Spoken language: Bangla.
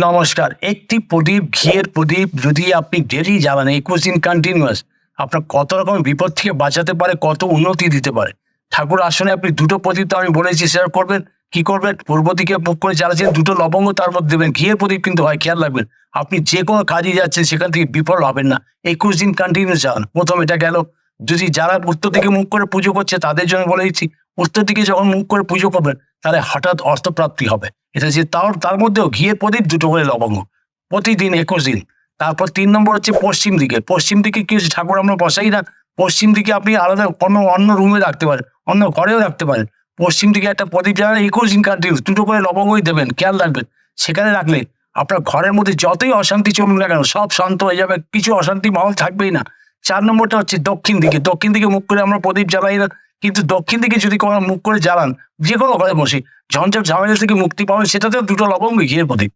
নমস্কার। একটি প্রদীপ, ঘিয়ের প্রদীপ, যদি আপনি ডেলি জ্বালান একুশ দিন কন্টিনিউয়াস আপনার কত রকম বিপদ থেকে বাঁচাতে পারে, কত উন্নতি দিতে পারে। ঠাকুর আসনে আপনি দুটো প্রদীপ তো আমি বলেছি শেয়ার করবেন। কি করবেন? পূর্ব দিকে মুখ করে জ্বালাচ্ছেন দুটো লবঙ্গ তার মধ্যে দেবেন। ঘিয়ের প্রদীপ কিন্তু হয়, খেয়াল রাখবেন। আপনি যে কোনো কাজে যাচ্ছেন, সেখান থেকে বিফল হবেন না। একুশ দিন কন্টিনিউ জ্বালান প্রথম এটা গেল। যদি যারা উত্তর দিকে মুখ করে পুজো করছে, তাদের জন্য বলে দিচ্ছি উত্তর দিকে যখন মুখ করে পুজো করবেন তাহলে হঠাৎ অর্থপ্রাপ্তি হবে। এটা যে তার তার মধ্যেও ঘিয়ে প্রদীপ দুটো করে লবঙ্গ। প্রতিদিন একুশ দিন। তারপর তিন নম্বর হচ্ছে পশ্চিম দিকে। পশ্চিম দিকে কি হচ্ছে? ঠাকুর আমরা বসাই না। পশ্চিম দিকে আপনি আলাদা কোনো অন্য রুমে রাখতে পারেন, অন্য ঘরেও রাখতে পারেন। পশ্চিম দিকে একটা প্রদীপ জ্বালান একুশ দিন কন্টিনিউ দুটো করে লবঙ্গই দেবেন, খেয়াল রাখবেন। সেখানে রাখলে আপনার ঘরের মধ্যে যতই অশান্তি চলুক না কেন, সব শান্ত হয়ে যাবে, কিছু অশান্তি মহল থাকবেই না। চার নম্বরটা হচ্ছে দক্ষিণ দিকে। দক্ষিণ দিকে মুখ করে আমরা প্রদীপ জ্বালাই না। কিন্তু দক্ষিণ দিকে যদি কোনো মুখ করে জ্বালান, যে কোনো ঘরে বসে, ঝঞ্ঝাট ঝামেলা থেকে মুক্তি পাবেন, সেটাতেও দুটো লবঙ্গ ঘিয়ে প্রদীপ।